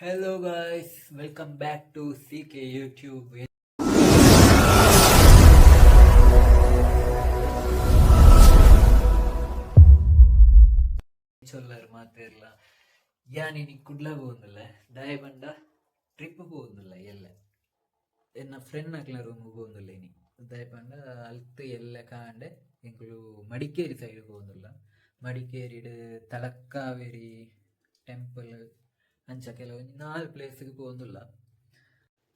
Hello guys welcome back to C K YouTube ചൊല്ലർ മാത്രമല്ല ഞാൻ ഇനി കുഡ്ല പോകുന്നില്ല. ഡയമണ്ട ട്രിപ്പ് പോകുന്നില്ല എല്ല എന്ന ഫ്രണ്ട് ആക്കല റൂം പോകുന്നില്ല ഇനി. ഡയമണ്ട അൽത്ത് എല്ലാം കാണ്ട് എങ്കിലും മടിക്കേരി സൈഡ് പോകുന്നില്ല. മടിക്കേരിയുടെ തലക്കാവേരി ടെമ്പിൾ ಅಂಚ കിലോ നാല് ಪೋಂದುಲ್ಲ പോകുന്നില്ല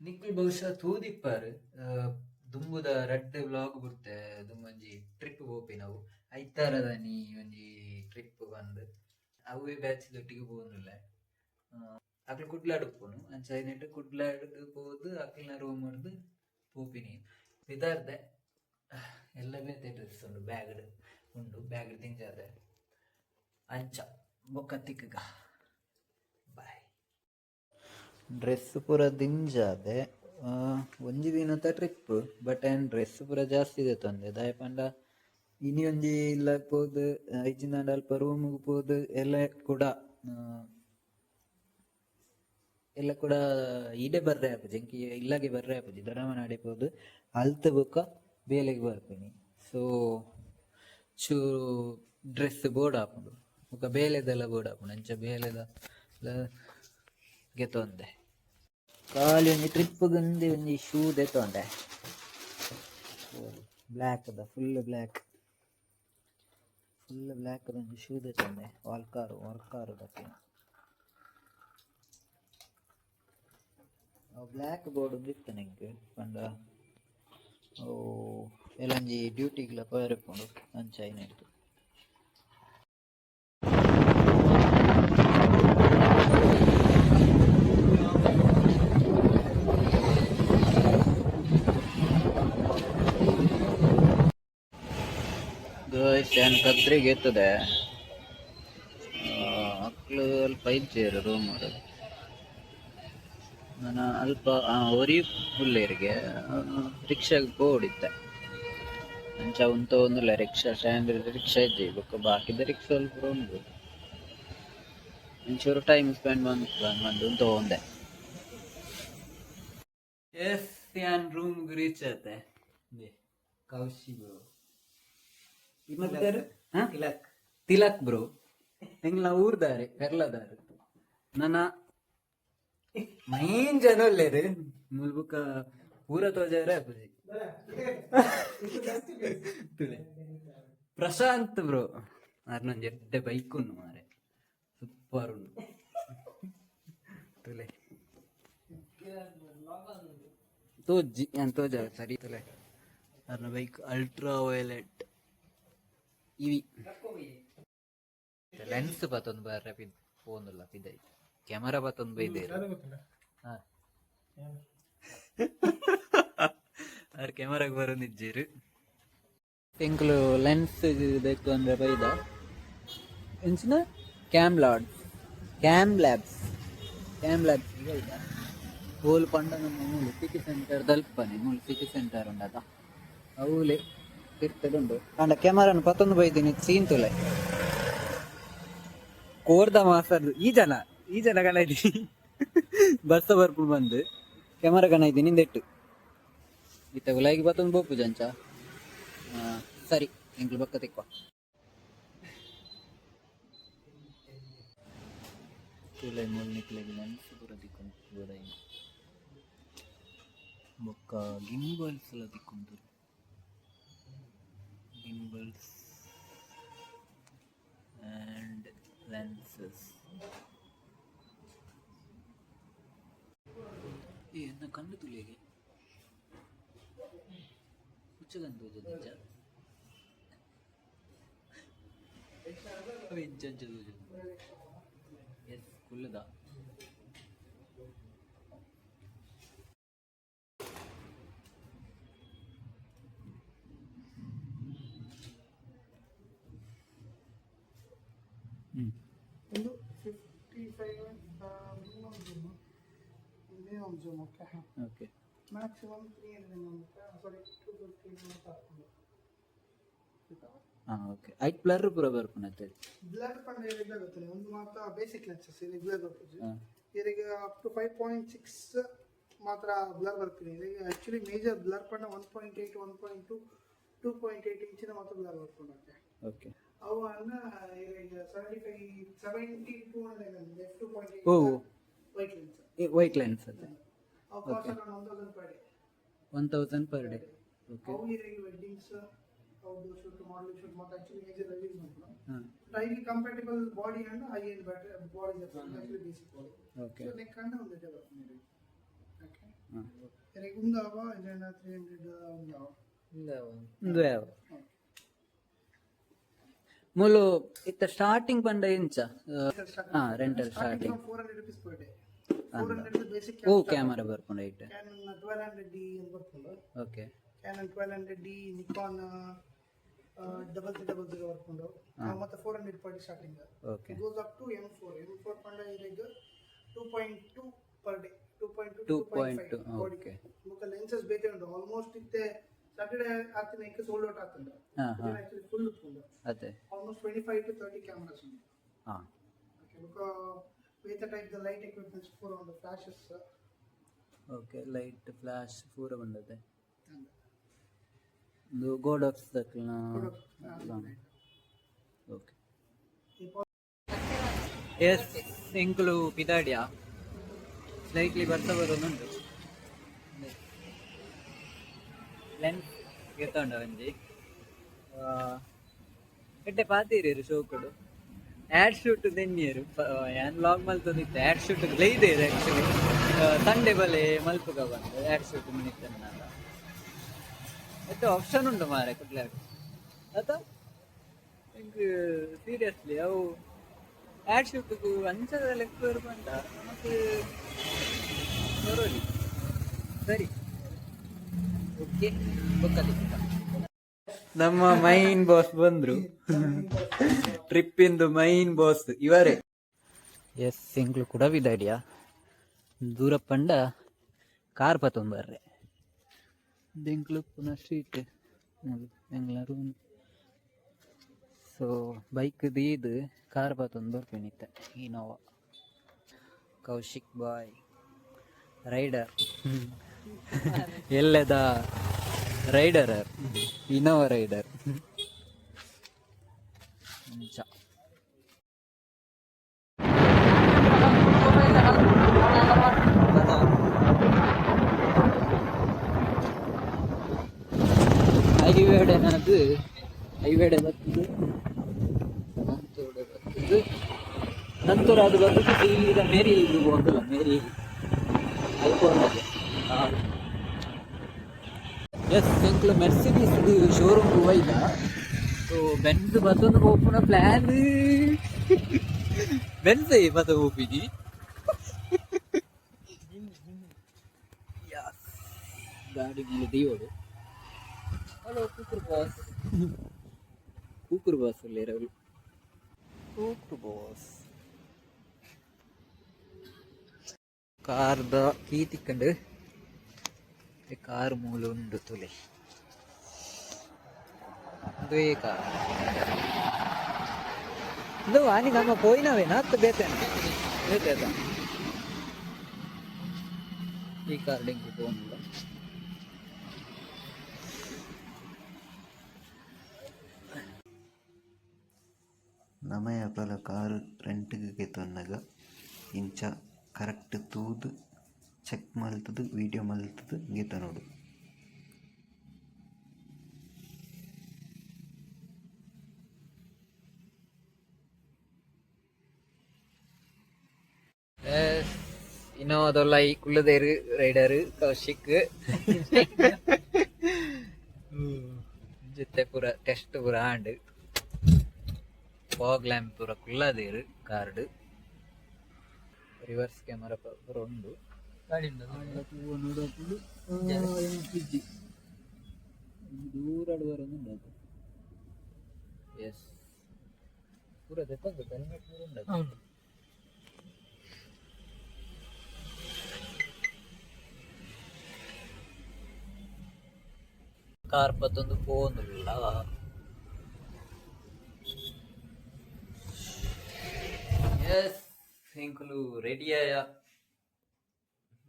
നിങ്ങൾ ಬಹುಶಃ ತೂದಿಪ್ಪಾರು ದುಂಬುದ ರಡ್ಡ್ ಬ್ಲಾಗ್ ಬುಡ್ತೆ ದುಂಬೊಂಜಿ ಟ್ರಿಪ್ ಹೋಪಿ ನಾವು ಐತಾರದ ನೀ ಒಂಜಿ ಟ್ರಿಪ್ ಬಂದು ಅವೇ ಬ್ಯಾಚ್ ದೊಟ್ಟಿಗೆ പോകുന്നിಲ್ಲ ಅಕ್ಲು ಕುಡ್ಲಾಡಕ್ ಪೋನು ಅಂಚ ಐನೆಟ್ ಕುಡ್ಲಾಡಕ್ ಹೋದು ಅಕ್ಲನ ರೂಮ್ ಮಾಡ್ದು ಪೋಪಿನಿ ಇದಾರ್ದೆ ಎಲ್ಲ ಬೇತೆ ಡ್ರೆಸ್ ಉಂಡು ಬ್ಯಾಗ್ ಉಂಡು ಬ್ಯಾಗ್ ತಿಂಜಾದೆ ಅಂಚ ಬೊಕ್ಕ ತಿಕ್ಕಗ ಡ್ರೆಸ್ ಪೂರ ದಿಂಜಾದೆ ಒಂಜಿ ದಿನದ ಟ್ರಿಪ್ ಬಟ್ ಏನ್ ಡ್ರೆಸ್ ಪೂರ ಜಾಸ್ತಿ ಇದೆ ತಂದೆ. ದಾಯಪಂಡ, ಇನಿ ಒಂಜಿ ಇಲ್ಲ ಪೋದು, ಐಜಿನ ಅಲ್ಪ ರೂಮ್ಗೆ ಪೋದು, ಎಲ್ಲ ಕೂಡ ಎಲ್ಲ ಕೂಡ ಇಡೆ ಬರ್ರೆ ಆಪುಜಿ ಜಂಕಿ ಇಲ್ಲಾಗೆ ಬರ್ರೆ ಆಪುಜಿ ನಡೆ ಪೋದು. ಅಲ್ತ ಬೊಕ್ಕ ಬೇಲೆಗೆ ಬರ್ಪಿನಿ ಸೊ ಚೂರು ಡ್ರೆಸ್ ಬೋರ್ಡ್ ಹಾಕೊಂಡು ಬೇಲೆದೆಲ್ಲ ಬೋರ್ಡ್ ಹಾಕೊಂಡು ಅಂಚ ಬೇಲೆದ ಗೆತ್ತೊಂದೆ ಖಾಲಿ ಒಂಜಿ ಟ್ರಿಪ್ ಒಂದು ಶೂ ತೊಗೊಂಡೆ ಬ್ಲ್ಯಾಕ್ ಅದ ಫುಲ್ ಬ್ಲ್ಯಾಕ್ ಫುಲ್ ಬ್ಲ್ಯಾಕ್ ಅದ ಒಂಜಿ ಶೂ ತೊಗೊಂಡೆ ವಾಲ್ಕಾರು ವಾಲ್ಕಾರು ದಕ್ಕೆ. ಬ್ಲ್ಯಾಕ್ ಬೋರ್ಡ್ ಒಂದಿತ್ತು ನನಗೆ ಪಂಡ ಓ ಎಲ್ಲೊಂಜಿ ಡ್ಯೂಟಿಗ್ಲ ಪೋಯರಪ್ಪುಂಡು ಅಂಚ ಐನೆಟ್ಟು ಏನು ಕದ್ರಿಗೆ ಇರ್ತದೆ ಮಕ್ಕಳು ಅಲ್ಪ ಇದ್ದೇರು ರೂಮ್ ನಾನು ಅಲ್ಪ ಒರಿ ಹುಲ್ಲೇರಿಗೆ ರಿಕ್ಷಾಗೆ ಓಡಿದ್ದೆ. ಅಂಚ ಉಂತ ಒಂದಿಲ್ಲ ರಿಕ್ಷಾ ಸ್ಟ್ಯಾಂಡ್ ರಿಕ್ಷಾ ಇದ್ದೆ ಬೊಕ್ಕ ಬಾಕಿದ ರಿಕ್ಷಾ ಅಲ್ಪ ಉಂಟು. ಒಂಚೂರು ಟೈಮ್ ಸ್ಪೆಂಡ್ ಬಂದು ಬಂದು ಉಂತ ಒಂದೆ ಎಸ್ ಯಾನ್ ರೂಮ್ ರೀಚ್ ಆಯ್ತೆ ಕೌಶಿ ತಿಲಕ್. ತಿಲಕ್. ಬ್ರೋ. ಎಂಗ್ಲ ಊರ್ದಾರೆ ಬೆರ್ಲದಾರೆ ನನ್ನ ಮೈನ್ ಜನ ಒಳ್ಳೇದು ಮುಲ್ಬುಕ ಪೂರ ತೋಜಾರೆ ಅಪ್ಪಜಿ ತುಲೆ. ಪ್ರಶಾಂತ್ ಬ್ರೋ. ಅರ್ನೊಂದು ಎಡ್ಡೆ ಬೈಕ್ ಉಂಡು ಮಾರೆ. ಸೂಪರ್ ಉಂಡು ತುಲೆ. ತೋಜಿ ಅಂತ ತೋಜ ಸರಿ ತುಲೆ. ಅರ್ನ bike ultra violet EV lens ಪತ್ತೊಂದು ಬರ್ರೆ ಪಿದ್ ಫೋನುಲ್ಲ ಕ್ಯಾಮೆರಾ ಕ್ಯಾಮರಾ ಪತ್ತೊಂದು ಬೈದೇರು ಹಾ. ಅವ್ರ ಕ್ಯಾಮರಾಗ ಬರೋದಿದ್ದೀರು ಎಂಕ್ಲು ಲೆನ್ಸ್ ಬೇಕು ಅಂದ್ರೆ ಬೈದ? ಎಂಚಿನ ಕ್ಯಾಮ್ ಲಾಡ್ ಕ್ಯಾಮ್ ಲ್ಯಾಬ್ಸ್ ಕ್ಯಾಮ್ ಲ್ಯಾಬ್ಸ್ ಬೈದ? ಹೋಲ್ ಪಂಡ ನಮ್ಮ ಮೂಲು ಸಿಟಿ ಸೆಂಟರ್ ತಲುಪನೆ ಮೂಲು ಸಿಟಿ ಸೆಂಟರ್ ಉಂಡದ ಅವಲೇ ತಿರ್ತದುಂಡು ಅಂಡ ಕ್ಯಾಮರಾನ ಪತ್ತೊಂದು ಬೈದಿನಿ ಸೀನ್ ತುಲೆ. ಕೋರ್ದ ಮಾಸ್ತರ್ದು, ಈ ಜನ ಈ ಜನ ಇದ್ದೀನಿ ಬಸ್ಸ ಬರ್ಪು ಬಂದು ಕ್ಯಾಮರಾ ಗಣ ಇದ್ದೀನಿ ನಿಂದೆಟ್ಟು ಇತ್ತ ಉಲಾಗಿ ಬತ್ತೊಂದು ಬೋಪು ಜಂಚ ಸರಿ ಎಂಕ್ಲು ಬಕ್ಕ ತೆಕ್ಕ. ತುಲೆ ಮೂಲ್ ನಿಕ್ಲೆಗ್ ಲೆನ್ಸ್ ಪೂರ ದಿಕ್ಕೊಂಡು ಗೋಡೈ ಬೊಕ್ಕ ಗಿಂಬಲ್ಸ್ ಎಲ್ಲ ದಿಕ್ಕೊಂಡು ಗಿಂಬಲ್ಸ್ and lenses. ಏ ಎನ್ನ ಕಣ್ಣು ತುಳಿಯಗೆ ಹುಚ್ಚಗಂದು ನಿಜ ಇಂಚಂಚ S ಕುಲ್ಲದ zoom okay. Okay maximum three hundred sorry to fifty ಹಾಕೊಂಡು ಹಾಂ ಓಕೆ. ಐಟ್ ಬ್ಲರ್ ಪೂರ ಬರ್ಪುನ ಅಂತೇಳಿ ಬ್ಲರ್ ಪಂಡ ಹೇಳಿದ್ರೆ ಗೊತ್ತಿಲ್ಲ ಒಂದು ಮಾತ್ರ ಬೇಸಿಕ್ ಲೆನ್ಸಸ್ ಬರ್ತದೆ ಹಾಂ. ಇದಕ್ಕೆ up to five point six ಮಾತ್ರ ಬ್ಲರ್ ಬರ್ತೀನಿ ಇದಕ್ಕೆ actually major blur ಪಣ್ಣ one point eight one point two two point eight ಇಂಚಿನ ಮಾತ್ರ ಬ್ಲರ್ ಬರ್ಕೊಂಡಾಗೆ. ಓಕೆ. ಅವನ್ನ ಈಗ seventy five seventy two hundred two point eight white lens white lens ಅದು. Okay one thousand per day okay weddings body and high end but body ಇತ್ತ starting ಪಂಡ ಎಂಚ rental starting 400 rupees per day 400 hundred basic ಓ camera ಬರ್ಕೊಂಡು ಐಟ್ Canon 1200D ಅಂತ ಬರ್ತದೆ okay. Canon 1200D Nikon double three double three ಬರ್ಕೊಂಡು ಮತ್ತೆ four hundred per starting okay. Goes up to M four M four ಪಂಡ ಇದಕ್ಕೆ two point two per day two point two two point two okay ಮುಖ lenses ಬೇಕೇ ಉಂಟು. Almost ಇತ್ತೆ Saturday ಆಗ್ತೀನಿ sold out ಆಗ್ತದೆ ಫುಲ್ ಅದೇ. Almost twenty five to thirty cameras ಉಂಟು. ಹಾಂ. ಮುಖ the type the light equipments ಪೂರ ಉಂಟು ಫ್ಲಾಶಸ್ ಓಕೆ ಲೈಟ್ ಫ್ಲಾಶ್ ಪೂರ ಬಂದದೆ ಒಂದು ಗೋಡಕ್ಸ್ ದಕ್ಲ ಓಕೆ ಎಸ್ ಎಂಕುಲು ಪಿದಾಡಿಯ? ಸ್ಲೈಟ್ಲಿ ಬರ್ತಾ ಬರೋದುಂಟು ಲೆನ್ಸ್ ಗೆತ್ತೊಂಡ ಒಂಜಿ. ಎಡ್ಡೆ ಪಾತೀರಿ ಶೋಕುಡು? ಆ್ಯಡ್ ಶೂಟ್ ದೆನ್ನಿಯರು ಯಾನ್ ಲಾಗ್ ಮಲ್ತದಿತ್ತು ಆ್ಯಡ್ ಶೂಟ್ ಇದೆ ಆ್ಯಕ್ಚುಲಿ ಸಂಡೆ ಬಲೆ ಮಲ್ಪುಗ ಬಂದು ಆ್ಯಡ್ ಶೂಟ್ ಮಿನಿತ್ತನ್ನ ಮತ್ತೆ ಆಪ್ಷನ್ ಉಂಟು ಮಾರೆ ಕುಡ್ಲಾಗ ಅತ ಸೀರಿಯಸ್ಲಿ ಅವು ಆ್ಯಡ್ ಶೂಟ್ಗೂ ಅಂಚದ ಲೆಕ್ಕ ಬಂದ, ಮತ್ತೆ ಬರೋಲಿ ಸರಿ. ಓಕೆ ನಮ್ಮ ಮೈನ್ ಬಾಸ್ ಬಂದ್ರು. ಟ್ರಿಪ್ ಇಂದು ಮೈನ್ ಬಾಸ್ ಇವರೇ. ಎಸ್ ಎಂಕ್ಲು ಕೂಡ ವಿದಾಡಿಯಾ ದೂರ ಪಂಡ ಕಾರ್ ಪತ್ತೊಂಬರ್ರೆ ಬೆಂಕ್ಲು ಪುನಃ ಸ್ಟ್ರೀಟ್ ಬೆಂಗಳೂರು. ಸೊ ಬೈಕ್ ದೀದ್ ಕಾರ್ ಪತ್ತೊಂದು ಬರ್ಪಿನಿತ್ತ ಇನೋವಾ ಕೌಶಿಕ್ ಬಾಯ್. ರೈಡರ್ ಎಲ್ಲದ ರೈಡರ್ ಇನೋವಾ ರೈಡರ್ ನಿಜ ಹೈವೇಡೆ ನನದು ಹೈವೇಡೆ ಬರ್ತದೆ ನಂತೂಡೆ ಬರ್ತದೆ ನಂತರ ಅದು ಬರ್ತದೆ ಸೀದಾ ಮೇರಿ ಇದು ಹೋಗಲ್ಲ ಮೇರಿ ಐಫೋನ್ಗೆ ಎಸ್ ಎಂಕ್ಲು ಮೆರ್ಸಿಡೀಸ್ ಶೋರೂಮ್ ಹೋಯ್ದ ಸೊ ಬೆನ್ಸ್ ಮತ್ತೊಂದು ಓಪನ ಪ್ಲಾನ್ ಬೆನ್ಸ್ ಮತ್ತ ಓಪಿನಿ ಗಾಡಿ ಮೇಲೆ ದೀವಡು ಹಲೋ ಕೂಕುರು ಬಾಸ್ ಕೂಕುರು ಬಾಸ್ ಅಲ್ಲಿರೋರು ಕೂಕುರು ಬಾಸ್ ಕಾರ್ದ ಕೀ ತಿಕ್ಕಂಡು ಕಾರ್ ಮೂಲ ಉಂಡು ತುಲೆ. ದ್ವೇ ಕಾರ್. ಇದು ಆನಿ ನಮ್ಮ ಪೋಯಿನವೇನ ಹತ್ತು ಬೇತೇನ ಬೇತೇದ ಈ ಕಾರ್ ಡೆಂಗಿ ಪೋನಿಲ್ಲ ನಮಯ ಪಲ ಕಾರು ರೆಂಟ್ಗೆ ಗೆತೊನ್ನಗ ಇಂಚ ಕರೆಕ್ಟ್ ತೂದು ಚೆಕ್ ಮಲ್ತದು ವಿಡಿಯೋ ಮಲ್ತದು ಗೆತನೋಡು ಇನ್ನೋದೊಲ್ಲ ಈ ಕುಳ್ಳದೇರು ರೈಡರ್, ಕೌಶಿಕ್. ಜೊತೆ ಪೂರ ಟೆಸ್ಟ್ ಪೂರ ಆಂಡ್ ಫಾಗ್ ಪೂರ ಕುಳ್ಳದೇರು ಕಾರ್ಡ್ ರಿವರ್ಸ್ ಕ್ಯಾಮರಾ ಪೂರ ಉಂಡು. ఉన్నప్పుడు ఫ్రిడ్జ్ దూరడు వరకు ఉండదు ఎస్ పూర తెప్పదు హెల్మెట్ కూడా ఉండదు. అవును. ಕಾರ್ಪತ್ತೊಂದು ಪೋಂದುಲ್ಲ ఎస్ ఇంకులు రెడీ అయ్యా.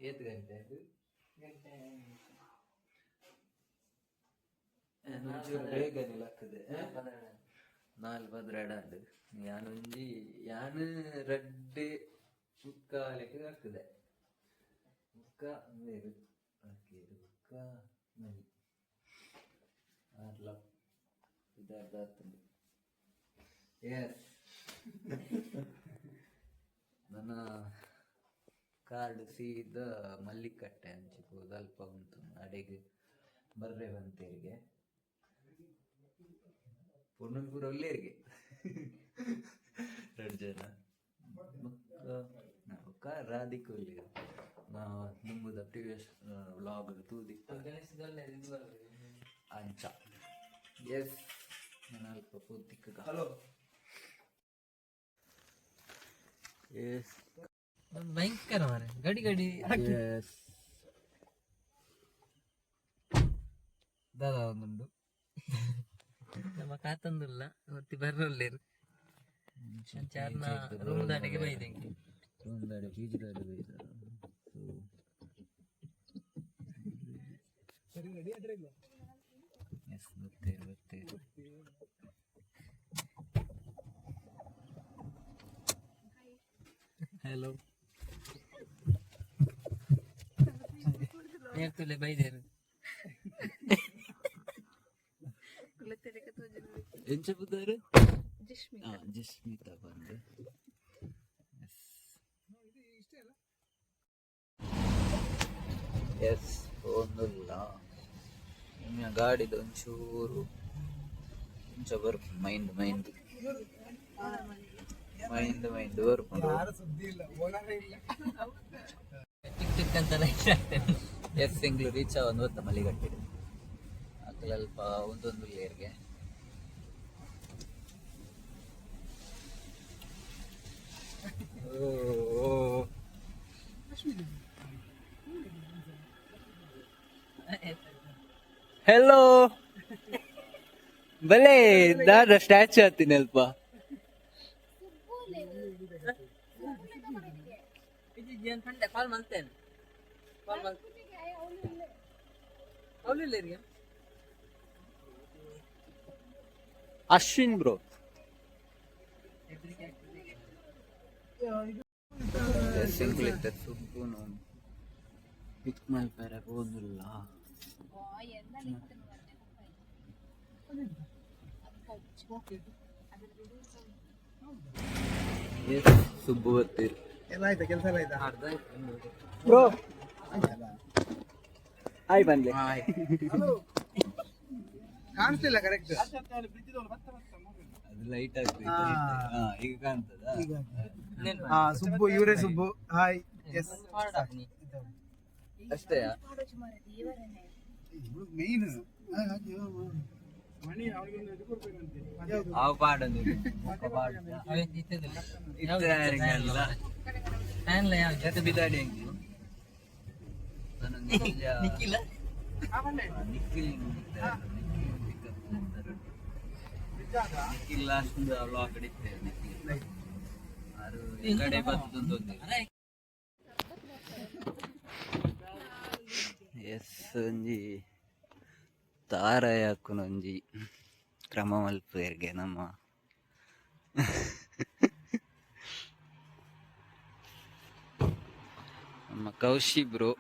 ಏತ್ ಗಂಟೆ ಅದು ಒಂಚೂರು ಬೇಗನೆ ಲಕ್ಕದೆ ನಾಲ್ ಬದ್ರಾಡಾಂಡು ಯಾನೊಂಜಿ ಯಾನ್ ರಡ್ಡೆ ಮುಕ್ಕಾಲೆಗ್ ಹಾಕದೆ ಮುಕ್ಕ ಮೇರು ಹಾಕಿರು ಮುಕ್ಕ ಮನಿ ಆರ್ಲ ಇದಾರ್ದ ಹತ್ತುಂಡು ಎಸ್ ನನ್ನ ಕಾರ್ಡ್ ಸೀದ ಮಲ್ಲಿಕಟ್ಟೆ ಹಂಚಿಬೋದು ಅಲ್ಪ ಉಂಟು. ಅಡೆಗೆ ಬರ್ರೆ ಬಂತೇರಿಗೆ. ಪುಣ್ಣಪುರ ಒಳ್ಳೆಯರಿಗೆ ಎರಡು ಜನ. ಬೊಕ್ಕ ರಾಧಿಕ ಒಳ್ಳೆಯ ನಿಮ್ಮದ ಪ್ರಿವಿಯಸ್ ವ್ಲಾಗ್ ತೂದಿ. ಅಂಚ. ಎಸ್. ನಾನು ಅಲ್ಪ ಪೂರ್ತಿ ಹಲೋ ಎಸ್. ಭಯಂಕರ ಮಾರೆ ಗಡಿ ಗಡಿ ಎಸ್ ದಾದಾ ಒಂದುಂಡು ನಮ್ಮ ಕಾತಂದಿಲ್ಲ ಮತ್ತೆ ಬರ್ರಲ್ಲೇರು. ಚಾರ್ನ ರೂಮ್ ದಾಟಿಗೆ ಬೈದಂಗೆ ಒಂದೆರಡು ದಾಡಿ ಬೈದ. ಎಸ್ ಗೊತ್ತೇರು ಹಲೋ ನೇರ್ತುಲೆ ಬೈದೇರು ಎಂಚ ಬುದ್ಧಾರು ಜಸ್ಮಿತಾ ಜಸ್ಮಿತಾ ಬಂದು ಎಸ್ ಒಂದಿಲ್ಲ ನಿಮ್ಮ ಗಾಡಿದು ಒಂಚೂರು ಇಂಚ ಬರ್ಪು ಮೈಂಡ್ ಮೈಂಡ್ ಮೈಂಡ್ ಮೈಂಡ್ ಬರ್ಪುಂಡು ಟಿಕ್ ಟಿಕ್ ಅಂತ ಲೈಟ್ ಆಗ್ತದೆ ಎಸ್ ತಿಂಗಳು ರೀಚ್ ಒಂದು ಹೊತ್ತ ಮಲ್ಲಿಗಟ್ಟಿದೆ. ಅಲ್ಪ ಒಂದೊಂದು ಲೇರ್ಗೆ. ಹೆಲೋ ಬಲೆ ದಾದ ಸ್ಟ್ಯಾಚು ಹತ್ತೀನಿ ಅಲ್ಪ. ಕಾಲ್ ಮಾಡ್ತೇನೆ. ಕಾಲ್ ಮಾಡ್ತೇನೆ. ಅಶ್ವಿನ್ ಬ್ರೋ. ಸಿಂಪಲ್ ಇತ್ತು ಸುಬ್ಬುನು ಪಿಕ್ ಮಲ್ಪೆರೆ ಹೋದಿಲ್ಲ ಸುಬ್ಬು ಬರ್ತೀರಿ. ಎಲ್ಲ ಆಯ್ತಾ ಕೆಲಸ ಎಲ್ಲ ಆಯ್ತಾ? ಬ್ರೋ. ಹಾಯ್ ಬಂದ್ಲೆ. ಕಾಣಿಸ್ತಿಲ್ಲ ಕರೆಕ್ಟ್ ಅದು ಲೈಟ್ ಈಗ ಕಾಣ್ತದ? ಹಾ ಸುಬ್ಬು ಇವರೇ ಸುಬ್ಬು. ಹಾಯ್ ಎಸ್ ಅಷ್ಟೇ? ಮೇನ್ ಅವ ಪಾಡದು ಜೊತೆ ಬಿದ್ದಾಡಿ ಹೆಂಗೆ? ನಾನೊಂದು ನಿಜ ನಿಕ್ಕಿಲ್ಲ ನಿಖಿಲ್ ಲಾಸ್ಟ್ ವ್ಲಾಗ್ ಹಿಡಿತೇವೆ ನಿಖಿಲ್. ಈ ಕಡೆ ಬರ್ತದಂತ ಎಸ್ ಒಂಜಿ ತಾರಾಯ ಹಾಕೊಂಜಿ ಕ್ರಮ ಮಲ್ಪೇರ್ಗೆ ನಮ್ಮ. ನಮ್ಮ ಕೌಶಿ ಬ್ರೋ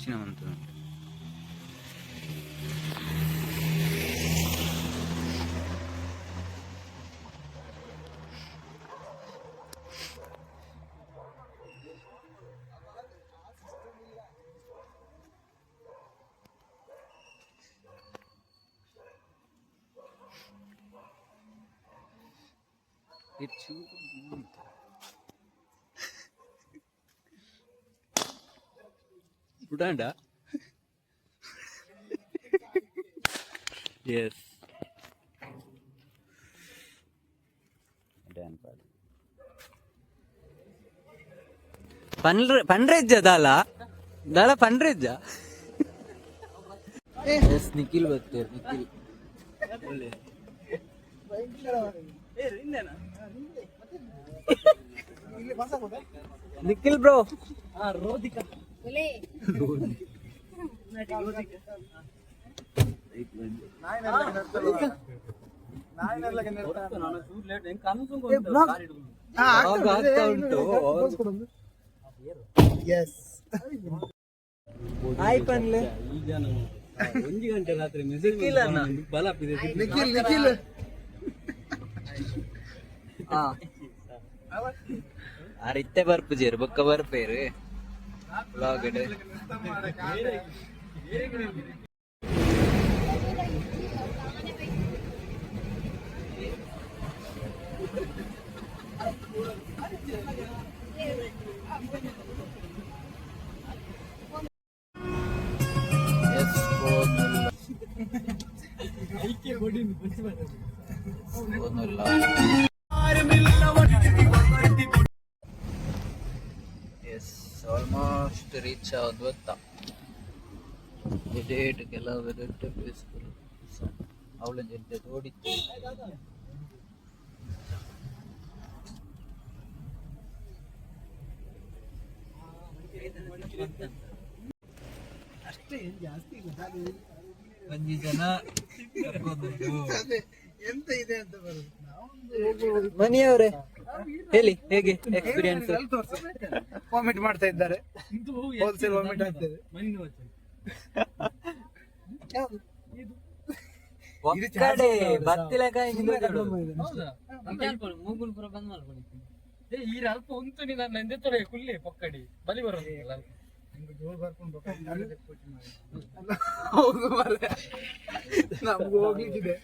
シナモンとの ಉಡಾಂಡ ಎಸ್ ಪನ್ರ ಪನ್ರೆಜ್ಜ ದಾಲ ದಾಲ ಪನ್ರೆಜ್ಜ. ಎಸ್ ನಿಖಿಲ್ ಬರ್ತೀರ್ ನಿಖಿಲ್. ಒಳ್ಳೆ ನಿಖಿಲ್ ಬ್ರೋ. ಎಸ್ ಒಂಜಿ ಗಂಟೆ ರಾತ್ರಿ ಮೆಸೇಜ್ ಬಲ ನಿಖಿಲ್ ನಿಖಿಲ್ ಅರಿತ್ತೆ ಬರ್ಪುಜೇರು ಬೊಕ್ಕ ಬರ್ಪೇರು ಬ್ಲಾಗ್ ಎಸ್ ಆಲ್ಮೋಸ್ಟ್ ರೀಚ್ ಆಗೋದು ಗೊತ್ತಾ ಡೇಟ್ ಕೆಲವು ವೆದರ್ ಪೀಸ್ಫುಲ್ ಅವಳ ಜೊತೆ ಓಡಿತ್ತು ಒಂದು ಜನ ಎಂತ ಇದೆ ಅಂತ ಬರೋದು. ಮನಿಯವರೇ? ಹೇಳಿ ಹೇಗೆ ಎಕ್ಸ್ಪೀರಿಯನ್ಸ್ ವಾಮಿಟ್ ಮಾಡ್ತಾ ಇದ್ದಾರೆ. ಹೋಲ್ಸೇಲ್ ವಾಮಿಟ್ ಆಗ್ತದೆ? ಒಕ್ಕಡೆ ಮೂಗುಲ್ಪುರ ಮೂಗುಲ್ ಪುರ ಬಂದ್ ಮಾಡ್ಕೊಳ್ಳಿ ಈ ಅಲ್ಪ ಉಂಟು ನನ್ನ ಎಂದೆ ತೊಡೆ ಕುಲ್ಲಿ ಪಕ್ಕಡಿ. ಬಲಿ ಬರೋದಿಲ್ಲ. ನಮ್ಗೂ ಹೋಗ್ಲಿಕ್ಕಿದೆ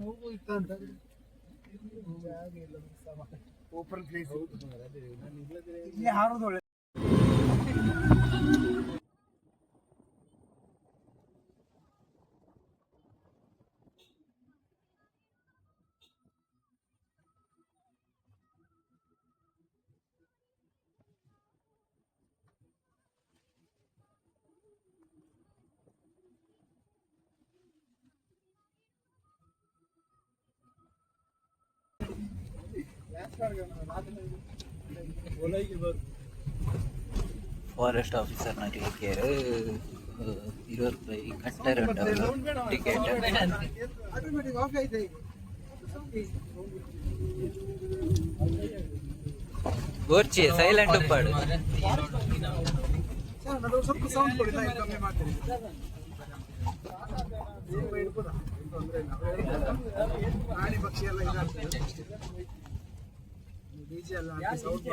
ಹೋಗ್ಬೋದಿತ್ತ ಅಂತ ಜಾಗ ಇಲ್ಲ ಓಪನ್ ಪ್ಲೇಸ್ ಇಲ್ಲಿ ಹಾರೋದು ಒಳ್ಳೆ ಫಾರೆಸ್ಟ್ ಆಫೀಸರ್ನ ಕೇರು ഇരുപത് ರೂಪಾಯಿ ಕಟ್ಟರುಂಟು ಟಿಕೆಟ್ ಆಟೋಮೆಟಿಕ್ ಆಫ್ ಆಯ್ತಾ ಈಗ ಗೋರ್ಚಿ ಸೈಲೆಂಟ್ ಉಪ್ಪಾಡು ಸರ್ ಅದು ಸ್ವಲ್ಪ ಸೌಂಡ್ ಕೊಡಿ ನಾನು ಕಮ್ಮಿ ಮಾಡ್ತೀನಿ ಸ್ವಲ್ಪ ಇಡ್ಬೋದಾ? ಏನ್ ತೊಂದ್ರೆ ಇಲ್ಲ. ಪ್ರಾಣಿ ಪಕ್ಷಿ ಎಲ್ಲ ಇದಾಗ್ತದೆ ಡಿಜೆ ಎಲ್ಲ ಹಾಕಿ ಸೌಂಡ್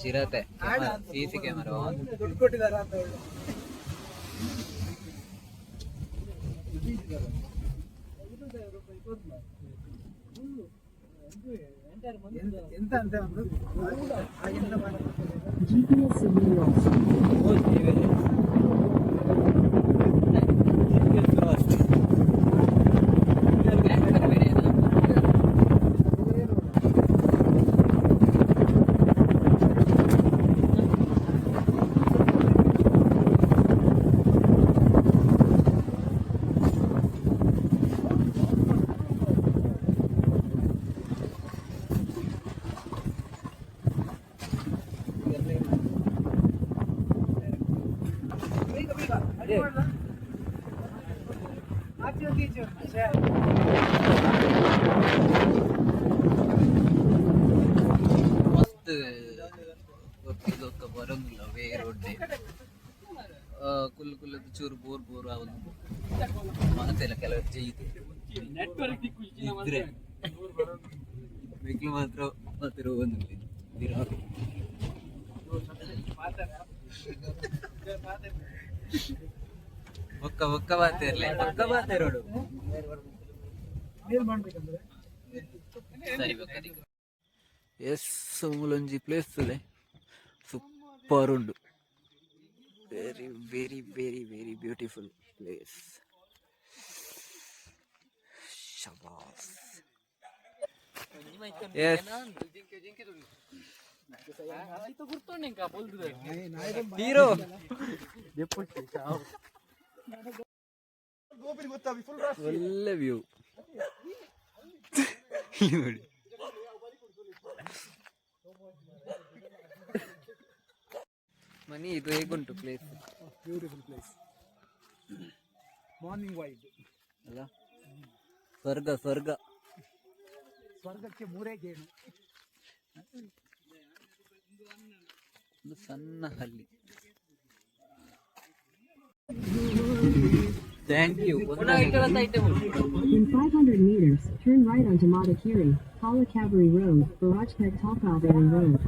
ಚಿರತೆ ಸಿ ಸಿ ಕ್ಯಾಮರಾ. ದುಡ್ಡು ಕೊಟ್ಟಿದ್ದಾರೆ ಅಂತ ಹೇಳಿ ಎಂತ- ಅಂತ ಒಂದು ಹಾಗೆಲ್ಲ ಮಾಡಿ ಬೇಗ ಬೇಗ ಅಡಿ ಮಾಡ್ಲಾ? ಆಚೆ ಹೋಗಿ ಈಚೆ ಹೋಗಿ. ಛೆ. ಮಸ್ತ್ ಗೊತ್ತಿಲ್ಲೊಕ್ಕ ಬರಂಗಿಲ್ಲ ಬೇರೆ ಒಡ್ಡೆ ಕುಲ್ಲು ಕುಲ್ಲದ ಚೂರು ಬೋರ್ ಬೋರ್ ಅವನು ಮಾತೆಲ್ಲ ಕೆಲವರು ಜೈದು ಇದ್ರೆ ಮಿಕ್ಲು ಮಾತ್ರ ಮಾತ್ರ ಒಂದು ವಿರಾಟ್ ಒಕ್ಕ ಬೊಕ್ಕ ಬಾತಿರ್ಲೆ ಇರ್ಲಿ. ಬಾತಿರೋಡು ಏನ್ ಮಾಡ್ಬೇಕಂದ್ರೆ? ಸರಿ ಎಸ್ ಮೂಲೊಂಜಿ ಪ್ಲೇಸ್ ಸೂಪರ್ ಉಂಡು very very very very beautiful place ಶಬಾಸ್ yes ಒಳ್ಳೆ ವ್ಯೂ ನೋಡಿ ಮನಿ ಇದು ಹೇಗುಂಟು place beautiful place morning wide ಅಲ್ಲ? ಸ್ವರ್ಗ ಸ್ವರ್ಗ. ಸ್ವರ್ಗಕ್ಕೆ ಮೂರೇ ಗೇಣು. ಒಂದು ಸಣ್ಣ ಹಳ್ಳಿ thank you In 500 meters, turn right onto Madakiri, Palakabari Road, Barajpet Talkaveri Road.